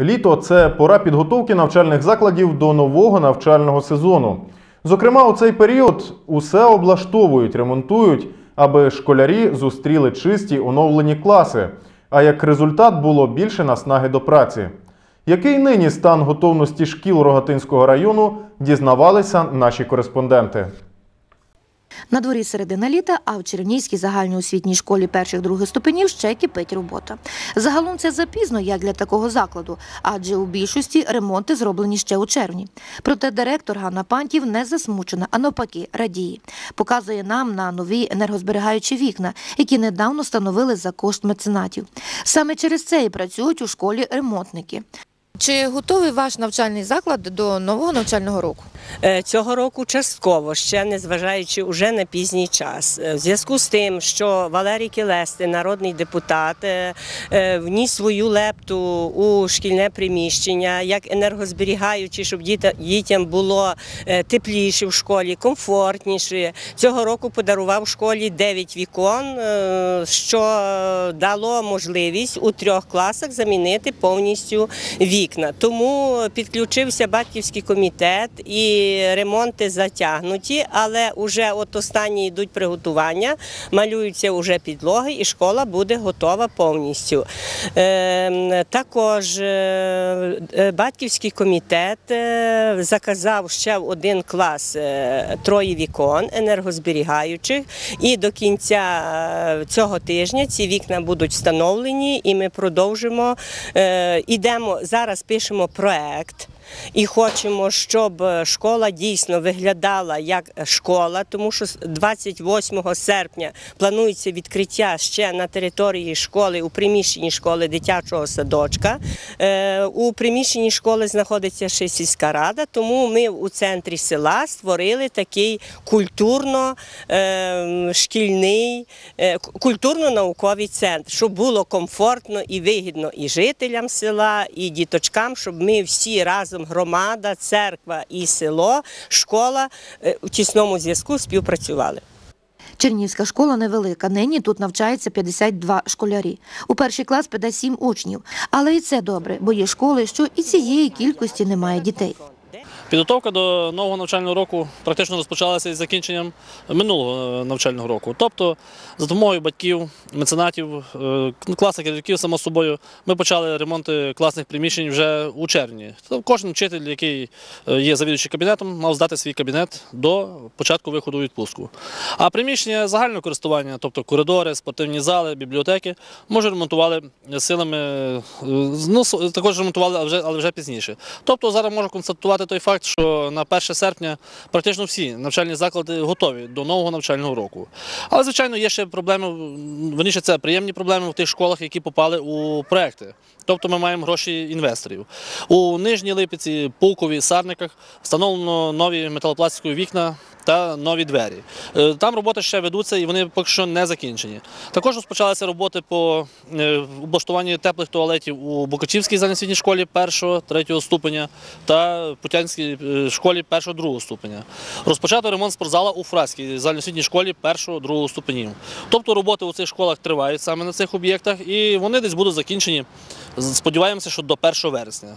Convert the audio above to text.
Літо це пора підготовки навчальних закладів до нового навчального сезону. Зокрема, у цей період усе облаштовують, ремонтують, аби школярі зустріли чисті оновлені класи. А як результат було більше наснаги до праці. Який нині стан готовності шкіл Рогатинського району, дізнавалися наші кореспонденти. На дворі середина літа, а в Чернігівській загальноосвітній школі перших других ступенів ще кипить робота. Загалом це запізно як для такого закладу, адже у більшості ремонти зроблені ще у червні. Проте директор Ганна Пантів не засмучена, а навпаки, радіє. Показує нам на нові енергозберігаючі вікна, які недавно встановили за кошт меценатів. Саме через це і працюють у школі ремонтники. Чи готовий ваш навчальний заклад до нового навчального року? Е, Цього року частково, ще незважаючи уже на пізній час. Е, В зв'язку з тим, що Валерій Кілести, народний депутат, е, вніс свою лепту у шкільне приміщення, як енергозберігаючи, щоб дітям було тепліше в школі, комфортніше. Цього року подарував школі 9 вікон, що дало можливість у трьох класах замінити повністю вікна. Тому підключився батьківський комітет і ремонти затягнуті, але вже от останні йдуть приготування, малюються вже підлоги, і школа буде готова повністю. Е, Також е, е, батьківський комітет е, заказав ще в один клас троє вікон енергозберігаючих, і до кінця цього тижня ці вікна будуть встановлені, і ми продовжимо. Ідемо зараз, пишемо проект. І хочемо, щоб школа дійсно виглядала як школа, тому що 28 серпня планується відкриття ще на території школи у приміщенні школи дитячого садочка. Е, У приміщенні школи знаходиться ще сільська рада, тому ми у центрі села створили такий культурно-шкільний, культурно-науковий центр, щоб було комфортно і вигідно і жителям села, і діточкам, щоб ми всі разом, громада, церква і село, школа е, у тісному зв'язку співпрацювали. Чернівська школа невелика. Нині тут навчається 52 школярі. У перший клас піде 7 учнів. Але і це добре, бо є школи, що і цієї кількості немає дітей. Підготовка до нового навчального року практично розпочалася із закінченням минулого е, навчального року. Тобто, за допомогою батьків, меценатів, е, класних керівників, само собою, ми почали ремонти класних приміщень вже у червні. Тобто Кожен вчитель, який е, є завідуючим кабінетом, мав здати свій кабінет до початку виходу у відпустку. А приміщення загального користування, тобто коридори, спортивні зали, бібліотеки, ми вже ремонтували силами, ну, також ремонтували, але вже пізніше. Тобто зараз можу констатувати той факт, що на 1 серпня практично всі навчальні заклади готові до нового навчального року. Але, звичайно, є ще проблеми, верніше, це приємні проблеми в тих школах, які попали у проекти. Тобто ми маємо гроші інвесторів. У Нижній Липіці, Пулкові, Сарниках встановлено нові металопластикові вікна та нові двері. Е, Там роботи ще ведуться і вони поки що не закінчені. Також розпочалися роботи по е, облаштуванню теплих туалетів у Букачівській загальноосвітній школі 1-3 ступеня та Путянській е, школі 1-2 ступеня. Розпочато ремонт спортзала у Фраській загальноосвітній школі 1-2 ступенів. Тобто роботи у цих школах тривають саме на цих об'єктах і вони десь будуть закінчені. Сподіваємося, що до 1 вересня.